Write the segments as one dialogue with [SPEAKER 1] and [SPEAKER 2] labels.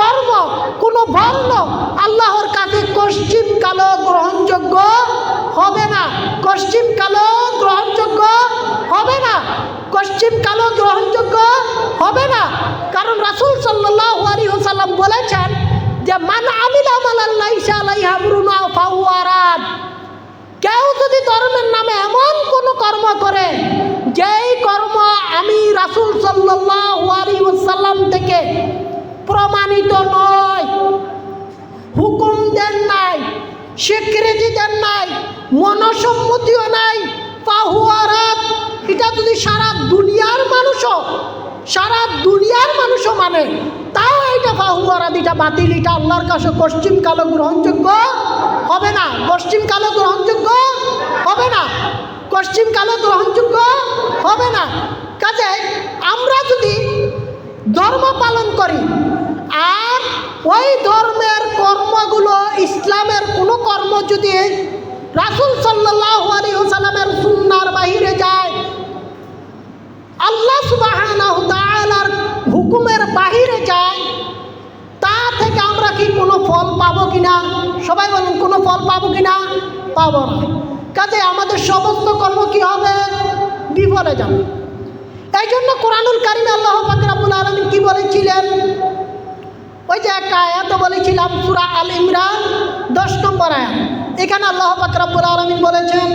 [SPEAKER 1] কর্ম, কোনো বর্ণ আল্লাহর কাছে কশ্চিম কালো গ্রহণযোগ্য হবে না। কশ্চিম কালো গ্রহণযোগ্য হবে না। কশ্চিম কালো গ্রহণযোগ্য হবে না। কারণ রাসুল সাল্লাহ আলী বলেছেন যে, মান আমিল কেউ যদি ধর্মের নামে এমন কোনো কর্ম করে, যেই কর্ম আমি রাসুল সাল্লাম থেকে প্রমাণিত নয়। হুকুম দেন নাই, স্বীকৃতি দেন নাই, মনসম্মতিও নাই। পাহুয়ারাত এটা যদি সারা দুনিয়ার মানুষও, সারা দুনিয়ার মানুষও মানে তাও এটা পাহুয়ারাত এটা বাতিল, এটা আল্লাহর কাছে পশ্চিম কালো গ্রহণযোগ্য হবে না। পশ্চিম কালো গ্রহণযোগ্য হবে না। পশ্চিম কালো গ্রহণযোগ্য হবে না। কাজে আমরা যদি ধর্ম পালন করি। আর ওই ধর্মের কর্মগুলো, ইসলামের কোনো কর্ম যদি রাসুল সাল্লাহ আলী সুন্নার বাহিরে যায়, আল্লাহ সুবাহ হুকুমের বাহিরে যায়, তা থেকে আমরা কি কোনো ফল পাবো কিনা? সবাই বলুন, কোনো ফল পাবো কিনা? পাবো না। কাজে আমাদের সমস্ত কর্ম কি হবে? বিফলে যাবে। এই জন্য কোরআনুল কারিমে আল্লাহ ফাকরাবুল আলমিন কি বলেছিলেন ওই যে একটা আয়াত বলেছিলাম সুরা আল ইমরান দশ নম্বর আয়াত এখানে আল্লাহ ফাকরাবুল আলমিন বলেছেন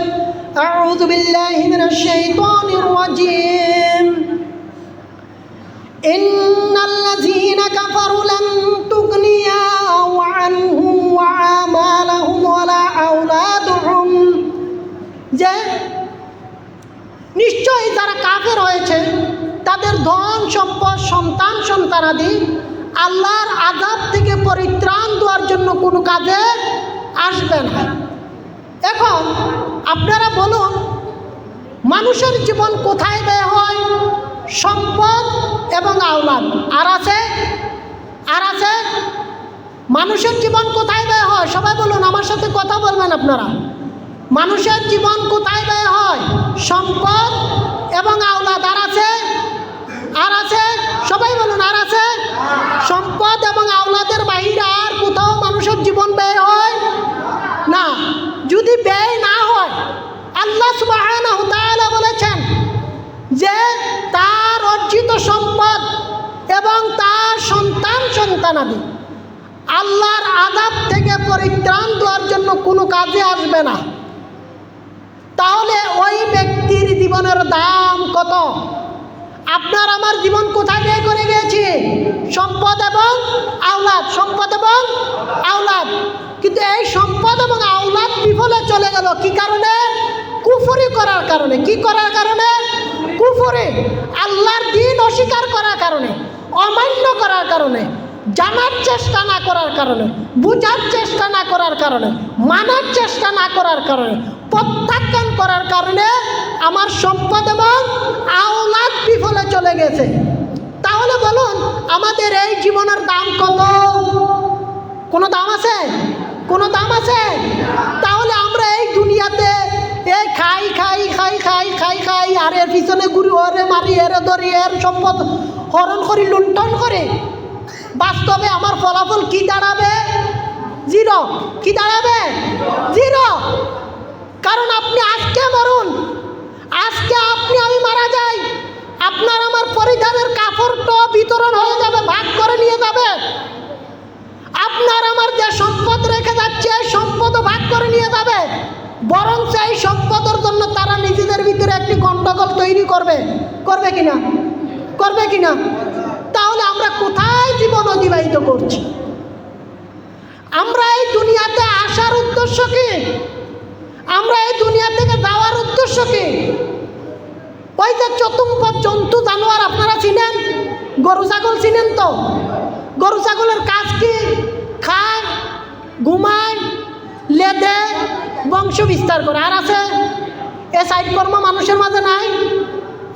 [SPEAKER 1] أعوذ بالله من الشيطان الرجيم إن الذين كفروا لن تغني عنهم وعمالهم ولا أولادهم যে নিশ্চয়ই যারা কাফের হয়েছে, তাদের ধন সম্পদ, সন্তান সন্তানাদি আল্লাহর আজাব থেকে পরিত্রাণ দেওয়ার জন্য কোনো কাজে আসবে না। এখন আপনারা বলুন, মানুষের জীবন কোথায় ব্যয় হয়? সম্পদ এবং আওলাদ, আর আছে? আর আছে? মানুষের জীবন কোথায় ব্যয় হয়? সবাই বলুন, আমার সাথে কথা বলবেন আপনারা। মানুষের জীবন কোথায় ব্যয় হয়? সম্পদ এবং আওলাদ আর আছে? আর আছে? সবাই বলুন, আর আছে? সম্পদ এবং আওলাদের বাহিরে আর কোথাও মানুষের জীবন ব্যয় হয়? না। যদি ব্যয় না হয়, আল্লাহ সুবাহ বলেছেন যে তার অর্জিত সম্পদ এবং তার সন্তান সন্তানাদি আল্লাহর আদাব থেকে পরিত্রাণ দেওয়ার জন্য কোনো কাজে আসবে না। তাহলে ওই ব্যক্তির জীবনের দাম কত? আপনার আমার জীবন কোথায় ব্যয় করে গিয়েছি? সম্পদ এবং আওলাদ, সম্পদ এবং আওলাদ। কিন্তু এই সম্পদ এবং আওলাদ বিফলে চলে গেল কি কারণে? কুফরি করার কারণে। কি করার কারণে? কুফরে। আল্লাহর দিন অস্বীকার করার কারণে। অমান্য করার কারণে। জানার চেষ্টা না করার কারণে, বুঝার চেষ্টা না করার কারণে, মানার চেষ্টা না করার কারণে, প্রত্যাখ্যান করার কারণে আমার সম্পদ এবং আওলাদ বিফলে চলে গেছে। তাহলে বলুন, আমাদের এই জীবনের দাম কত? কোনো দাম আছে? কোনো দাম আছে? তাহলে আমরা এই দুনিয়াতে এই খাই খাই খাই খাই খাই খাই, আর এর পিছনে গুরু ওরে মারি, এরে ধরি এর সম্পদ হরণ করি, লুণ্ঠন করে বাস্তবে আমার ফলাফল কি দাঁড়াবে? জিরো। কি দাঁড়াবে? জিরো। কারণ আপনি আজকে মরুন। আজকে আপনি আমি মারা যাই। আপনার আমার পরিধানের কাপড়টা বিতরণ হয়ে যাবে, ভাগ করে নিয়ে যাবে। আপনার আমার যে সম্পদ রেখে যাচ্ছে, এই সম্পদও ভাগ করে নিয়ে যাবে। বরং সেই সম্পদের জন্য তারা নিজেদের ভিতরে একটি গণ্ডগোল তৈরি করবে। করবে কিনা? করবে কিনা? তাহলে আমরা কোথায় জীবন অতিবাহিত করছি? আমরা এই দুনিয়াতে আসার উদ্দেশ্য কি? আমরা এই দুনিয়া থেকে যাওয়ার উদ্দেশ্য কি? ওই যে চতুম্পদ জন্তু জানোয়ার, আপনারা চিনেন? গরু ছাগল চিনেন তো? গরু ছাগলের কাজ কি? খায়, ঘুমায়, লেদে, বংশ বিস্তার করে। আর আছে? এ সাইড কর্ম মানুষের মাঝে নাই?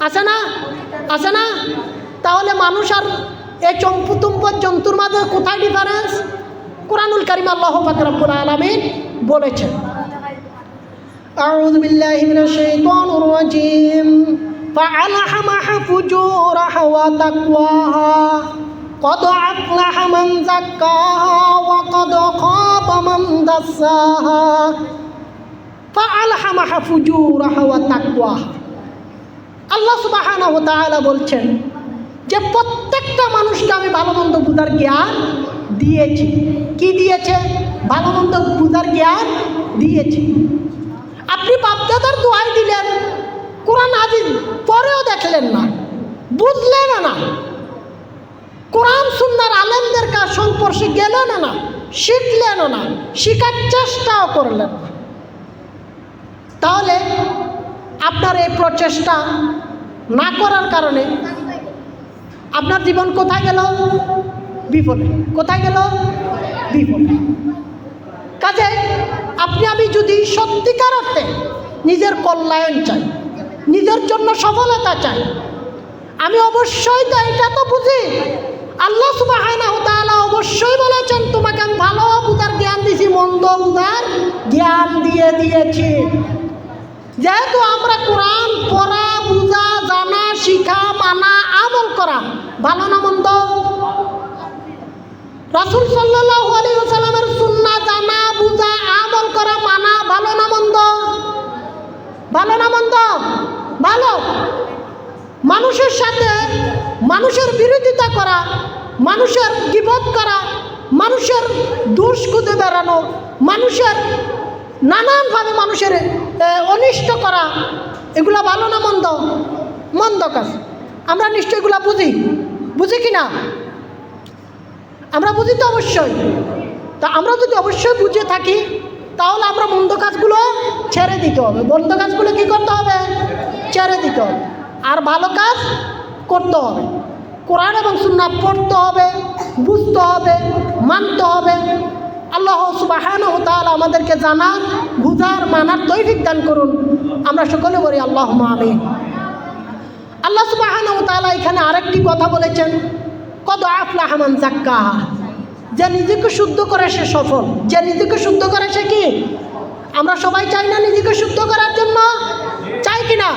[SPEAKER 1] আছে না? আছে না? তাহলে মানুষ আর এই চম্পুতুম্পদ জন্তুর মাঝে কোথায় ডিফারেন্স কোরআনুল করিম আল্লাহ ফাকরাবুল আলমিন বলেছেন أعوذ بالله من الشيطان الرجيم فألهمها فجورها وتقواها قد أفلح من زكاها وقد خاب من دساها فألهمها فجورها وتقواها আল্লাহ সুবহানাহু ওয়া তাআলা বলছেন যে প্রত্যেকটা মানুষকে আমি ভালো মন্দ বুঝার জ্ঞান দিয়েছি। কি দিয়েছে? ভালো মন্দ বুঝার জ্ঞান দিয়েছি। আপনি বাপদাদার দোয়াই দিলেন, কোরআন আজিজ পরেও দেখলেন না, বুঝলেন না। কোরআন সুন্নার আলেমদের কাজ সংস্পর্শে গেলেন না, শিখলেন না, শিখার চেষ্টাও করলেন না। তাহলে আপনার এই প্রচেষ্টা না করার কারণে আপনার জীবন কোথায় গেল? বিফলে কোথায় গেল? বিফলে কাজে আপনি, আমি যদি সত্যিকার অর্থে নিজের কল্যাণ চাই, নিজের জন্য সফলতা চাই, আমি অবশ্যই তো এটা তো বুঝি। আল্লাহ সুবহানাহু তাআলা অবশ্যই বলেছেন, তোমাকে আমি ভালো বুঝার জ্ঞান দিয়েছি মন্দ বুঝার জ্ঞান দিয়ে দিয়েছি। যেহেতু আমরা কোরআন পড়া করা, ভালো না মন্দ? রাসুল সাল্লামের সুন্না জানা, বুঝা, আমল করা মানা ভালো না মন্দ? ভালো না মন্দ? ভালো। মানুষের সাথে মানুষের বিরোধিতা করা, মানুষের বিপদ করা, মানুষের দোষ খুঁজে বেড়ানো, মানুষের নানানভাবে মানুষের অনিষ্ট করা, এগুলো ভালো না মন্দ? মন্দ কাজ। আমরা নিশ্চয় এগুলা বুঝি। বুঝি কি না আমরা বুঝি তো অবশ্যই। তা আমরা যদি অবশ্যই বুঝে থাকি, তাহলে আমরা মন্দ কাজগুলো ছেড়ে দিতে হবে। মন্দ কাজগুলো কী করতে হবে? ছেড়ে দিতে হবে। আর ভালো কাজ করতে হবে। কোরআন এবং সুন্না পড়তে হবে, বুঝতে হবে, মানতে হবে। আল্লাহ সুবাহান তাআলা আমাদেরকে জানার, বুঝার, মানার তৈরিক দান করুন। আমরা সকলে বলি আল্লাহ আমি আল্লাহ সুবাহান তাআলা এখানে আরেকটি কথা বলেছেন। কদ আফলাহমান জাক্কাহা যে নিজেকে শুদ্ধ করে সে সফল। যে নিজেকে শুদ্ধ করে সে কি? আমরা সবাই চাই না নিজেকে শুদ্ধ করার জন্য? চাই কি না?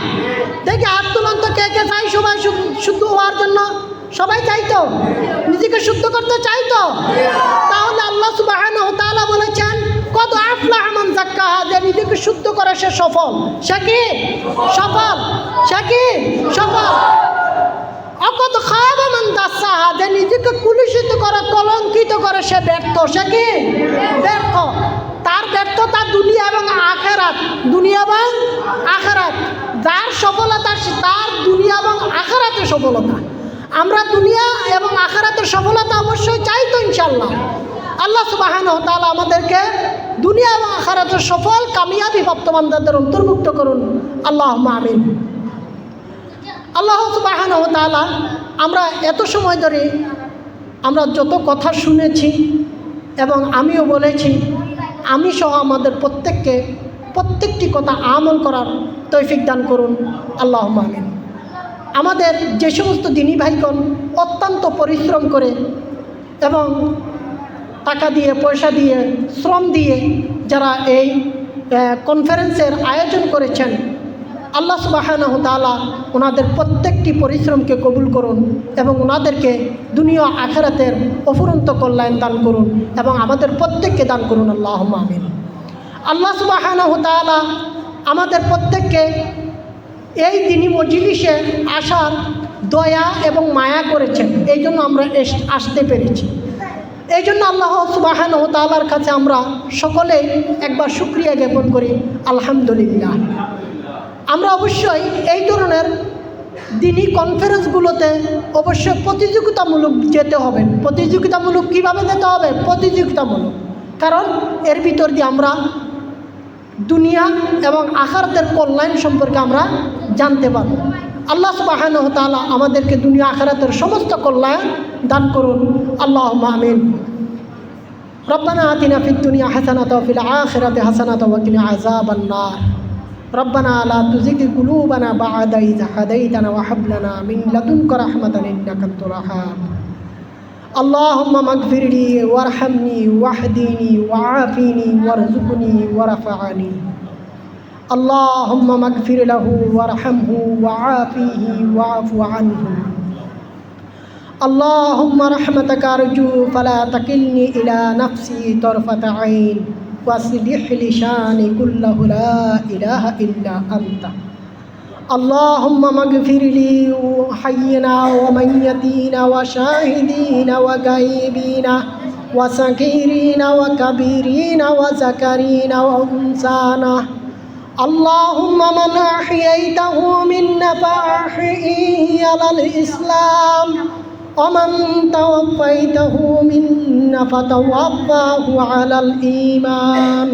[SPEAKER 1] দেখি হাত তুলন কে কে চাই সবাই শুদ্ধ হওয়ার জন্য? সবাই চাই তো? নিজেকে শুদ্ধ করতে চাই তো? তাহলে আল্লাহ তাআলা বলেছেন কত আফলাহ মান জাক্কাহা যে নিজেকে শুদ্ধ করে সে সফল। সে কি সফল সে কি সফল। অকত খাওয়াবে মান দাসাহা যে নিজেকে কুলুষিত করে, কলঙ্কিত করে সে ব্যর্থ। সে কি ব্যর্থ। তার ব্যর্থতা দুনিয়া এবং আখেরাত। দুনিয়া এবং আখেরাত। যার সফলতা তার দুনিয়া এবং আখেরাতে সফলতা। আমরা দুনিয়া এবং আখেরাতের সফলতা অবশ্যই চাই তো ইনশাল্লাহ আল্লাহ সুবাহান তাআলা আমাদেরকে দুনিয়া এবং আখেরাতের সফল, কামিয়াবি প্রাপ্তবান্ধাদের অন্তর্ভুক্ত করুন। আল্লাহ আমিন। আল্লাহ সুবাহান তাআলা, আমরা এত সময় ধরে আমরা যত কথা শুনেছি এবং আমিও বলেছি, আমি সহ আমাদের প্রত্যেককে প্রত্যেকটি কথা আমল করার তৈফিক দান করুন। আল্লাহ আমিন। আমাদের যে সমস্ত দিনী ভাইগণ অত্যন্ত পরিশ্রম করে এবং টাকা দিয়ে, পয়সা দিয়ে, শ্রম দিয়ে যারা এই কনফারেন্সের আয়োজন করেছেন, আল্লাহ সুবাহানাহ তাআলা ওনাদের প্রত্যেকটি পরিশ্রমকে কবুল করুন এবং ওনাদেরকে দুনিয়া আখেরাতের অফুরন্ত কল্যাণ দান করুন এবং আমাদের প্রত্যেককে দান করুন আল্লাহ আমিন। আল্লাহ সুবাহানাহ তাআলা আমাদের প্রত্যেককে এই দিনই মজলিসে আসার দয়া এবং মায়া করেছেন। এই জন্য আমরা আসতে পেরেছি। এই জন্য আল্লাহ সুবাহান ও তালার কাছে আমরা সকলে একবার শুক্রিয়া জ্ঞাপন করি, আলহামদুলিল্লাহ। আমরা অবশ্যই এই ধরনের দিনই কনফারেন্সগুলোতে অবশ্যই প্রতিযোগিতামূলক যেতে হবে। প্রতিযোগিতামূলক কীভাবে যেতে হবে? প্রতিযোগিতামূলক। কারণ এর ভিতর দিয়ে আমরা দুনিয়া এবং আখারাতের কল্যাণ সম্পর্কে আমরা জানতে পারব। আল্লাহ সুবাহান তাআলা আমাদেরকে দুনিয়া আখারাতের সমস্ত কল্যাণ দান করুন আল্লাহ আমিন ربنا آتنا في الدنيا حسنة وفي الآخرة حسنة وقنا عذاب النار ربنا لا تزغ قلوبنا بعد إذ هديتنا وهب لنا من لدنك رحمة إنك أنت الوهاب اللهم اغفر لي وارحمني واهدني وعافني وارزقني ورفعني اللهم اغفر له وارحمه وعافيه واعف عنه. اللهم رحمتك أرجو فلا تكلني إلى نفسي طرفة عين. واصلح لي شاني كله لا إله إلا أنت. اللهم مغفر لي حينا وميتنا وشاهدين وغيبين وسكيرين وكبيرين وذكرين وأنسانا اللهم من أحييته منا فأحييه على الإسلام ومن توفيته منا فتوفاه على الإيمان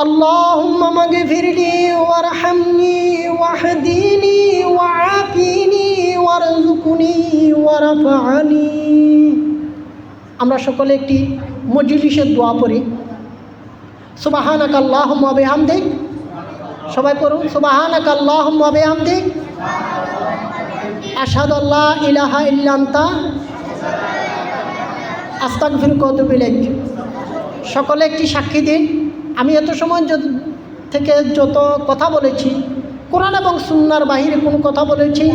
[SPEAKER 1] اللهم مغفر لي وارحمني واهديني وعافيني وارزقني ورفعني আমরা সকলে একটি মজলিসের দোয়া পড়ি সুবাহানাক আল্লাহুম্মা বিহামদিক। সবাই পড়ুন সুবাহানাক আল্লাহুম্মা বিহামদিক। আশহাদু আল্লা ইলাহা ইল্লা আনতা আস্তাগফিরুকা ওয়া আতুবু সকলে একটি সাক্ষী দিন। আমি এত সময় থেকে যত কথা বলেছি, কোরআন এবং সুন্নার বাহিরে কোনো কথা বলেছি।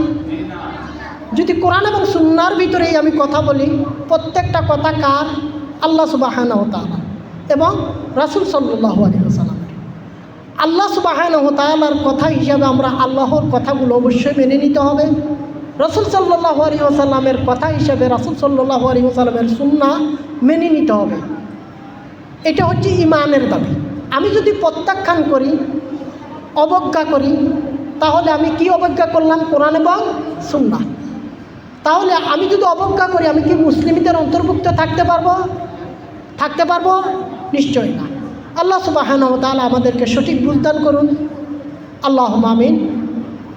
[SPEAKER 1] যদি কোরআন এবং সুন্নার ভিতরেই আমি কথা বলি, প্রত্যেকটা কথা কার? আল্লাহ সুবাহান তালা এবং রাসুল সাল্লাহ আলিয়াল্লামের আল্লাহ সুবাহান তালার কথা হিসাবে আমরা আল্লাহর কথাগুলো অবশ্যই মেনে নিতে হবে। রসুল সাল্লাহ আলী কথা হিসাবে রাসুল সাল্লাহ আলী আসাল্লামের সুন্না মেনে নিতে হবে। এটা হচ্ছে ইমানের দাবি। আমি যদি প্রত্যাখ্যান করি, অবজ্ঞা করি, তাহলে আমি কি অবজ্ঞা করলাম? কোরআন এবং সুন্না তাহলে আমি যদি অবজ্ঞা করি, আমি কি মুসলিমদের অন্তর্ভুক্ত থাকতে পারব? থাকতে পারব? নিশ্চয়ই না। আল্লাহ সুবাহান তাহলে আমাদেরকে সঠিক বুঝদান করুন। আল্লাহ মামিন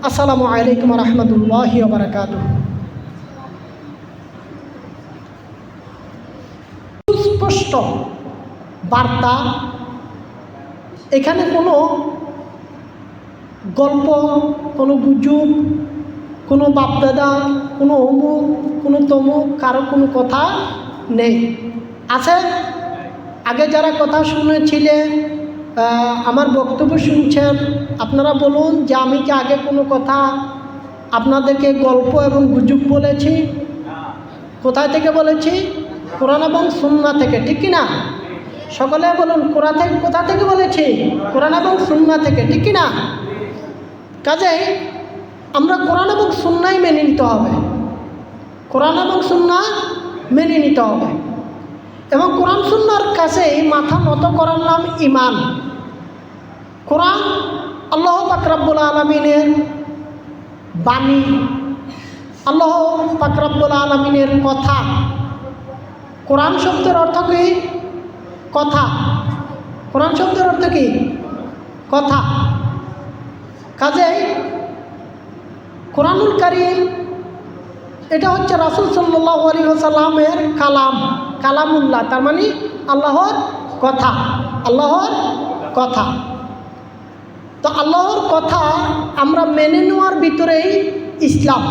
[SPEAKER 1] আসসালামু আলাইকুম রহমতুল্লাহ বারকাত সুস্পষ্ট বার্তা। এখানে কোনো গল্প, কোনো গুজব, কোনো বাপদাদা, কোনো অমুক, কোনো তমুক, কারও কোনো কথা নেই। আছে আগে যারা কথা শুনেছিলে আমার বক্তব্য শুনছেন, আপনারা বলুন যে আমি কি আগে কোনো কথা আপনাদেরকে গল্প এবং গুজব বলেছি? কোথায় থেকে বলেছি? কোরআন এবং সুন্না থেকে, ঠিক কি না সকলে বলুন, কোরআন থেকে, কোথা থেকে বলেছি? কোরআন এবং সুন্না থেকে, ঠিক কি না কাজেই আমরা কোরআন এবং সুন্নাই মেনে নিতে হবে। কোরআন এবং সুন্না মেনে নিতে হবে। এবং কোরআন সুন্নার কাছেই মাথা নত করার নাম ইমান কোরআন আল্লাহ পাকরাবুল আলমিনের বাণী, আল্লাহ পাকরাবুল আলমিনের কথা। কোরআন শব্দের অর্থ কি? কথা। কোরআন শব্দের অর্থ কি? কথা। কাজেই কোরআনুল কারিম এটা হচ্ছে রাসুল সাল্লাহ আলী সাল্লামের কালাম, কালামুল্লাহ। তার মানে আল্লাহর কথা আল্লাহর কথা। তো আল্লাহর কথা আমরা মেনে নেওয়ার ভিতরেই ইসলাম।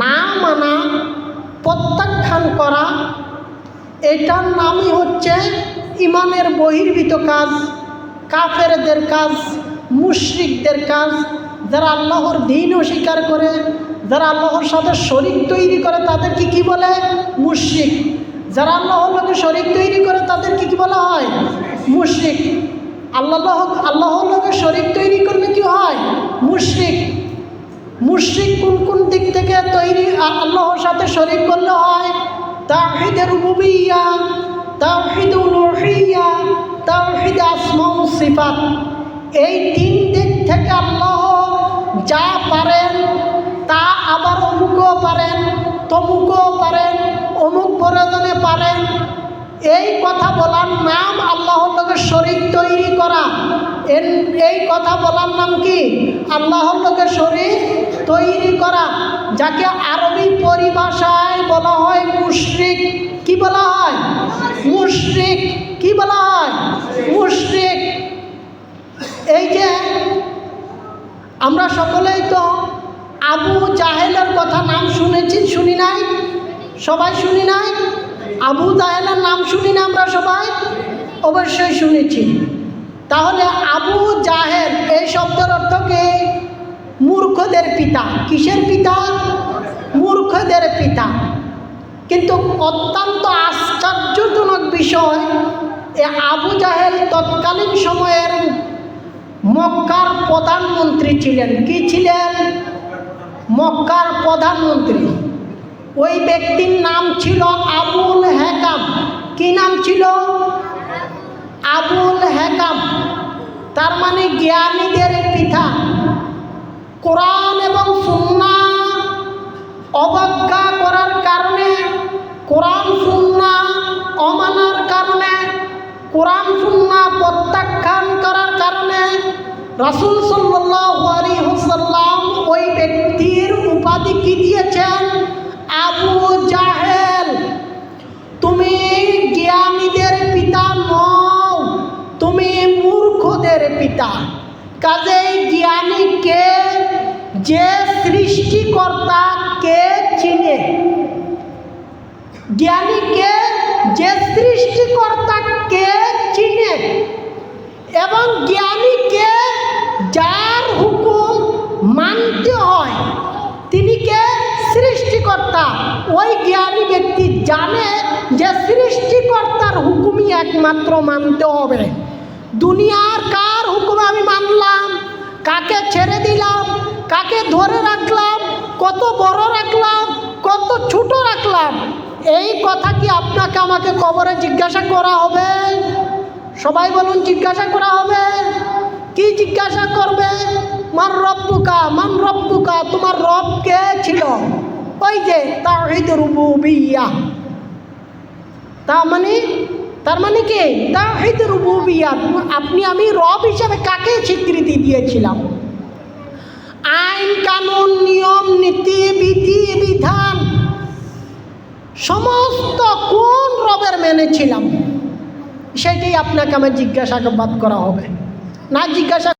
[SPEAKER 1] না মানা, প্রত্যাখ্যান করা, এটার নামই হচ্ছে ইমানের বহির্ভূত কাজ, কাফেরদের কাজ, মুশরিকদের কাজ, যারা আল্লাহর দিন অস্বীকার করে যারা আল্লাহর সাথে শরিক তৈরি করে, তাদেরকে কি বলে? মুশরিক। যারা আল্লাহর লোকে শরিক তৈরি করে, তাদেরকে কি বলা হয়? মুশরিক। আল্লাহ, আল্লাহর লোকে শরিক তৈরি করলে কি হয়? মুশরিক। মুশরিক কোন কোন দিক থেকে তৈরি? আল্লাহর সাথে শরিক করলে হয় তাওহীদের রুবুবিয়্যা তাওহীদুল উলুহিয়্যা, তাওহীদ আসমা ও সিফাত। এই তিন দিক থেকে আল্লাহ যা পারেন তা আবার অমুকও পারেন, তমুকও পারেন, অমুক প্রয়োজনে পারেন। এই কথা বলার নাম আল্লাহর লোকে শরীর তৈরি করা। এই কথা বলার নাম কি? আল্লাহর লোকে শরীর তৈরি করা, যাকে আরবি পরিভাষায় বলা হয় মুশরিক। কি বলা হয়? মুশরিক। কি বলা হয়? মুশরিক। এই যে আমরা সকলেই তো আবু জাহেলের কথা নাম শুনেছি, শুনি নাই? সবাই শুনি নাই? আবু জাহেলের নাম শুনি না আমরা সবাই? অবশ্যই শুনেছি। তাহলে আবু জাহেল এই শব্দের অর্থ কি? মূর্খদের পিতা। কিসের পিতা? মূর্খদের পিতা। কিন্তু অত্যন্ত আশ্চর্যজনক বিষয়, এ আবু জাহেল তৎকালীন সময়ের মক্কার প্রধানমন্ত্রী ছিলেন। কি ছিলেন? মক্কার প্রধানমন্ত্রী। ওই ব্যক্তির নাম ছিল আবুল হেকাম। কি নাম ছিল? আবুল হেকাম। তার মানে জ্ঞানীদের পিতা। কোরআন এবং সুন্না অবজ্ঞা করার কারণে, কোরআন সুন্না অমানার কারণে, কোরআন সুন্না প্রত্যাখ্যান করার কারণে রাসুল সাল্লাম ওই ব্যক্তির উপাধি কি দিয়েছেন? আবু জাহেল, তুমি জ্ঞানীদের পিতা নও, তুমি মূর্খদের পিতা। কাজেই জ্ঞানীকে যে সৃষ্টিকর্তা কে চিনে? জ্ঞানীকে যে সৃষ্টিকর্তা জানে যে সৃষ্টিকর্তার হুকুমই একমাত্র মানতে হবে। দুনিয়ার কার হুকুম আমি মানলাম? কাকে ছেড়ে দিলাম? কাকে ধরে রাখলাম? কত বড় রাখলাম? কত ছোট রাখলাম? এই কথা কি আপনাকে আমাকে কবরে জিজ্ঞাসা করা হবে? সবাই বলুন, জিজ্ঞাসা করা হবে? কি জিজ্ঞাসা করবে? মান রব্বুকা মান রব্বুকা, তোমার রব কে ছিল? ওই যে তা তাহিদ রুবুবিয়া। তা মানে তার মানে কি? তাহিদ রুবুবিয়া আপনি আমি রব হিসাবে কাকে স্বীকৃতি দিয়েছিলাম? আইন, কানুন, নিয়ম, নীতি, বিধি, বিধান, সমস্ত কোন রবের মেনেছিলাম? সেটাই আপনাকে আমার জিজ্ঞাসাবাদ করা হবে। না জিজ্ঞাসা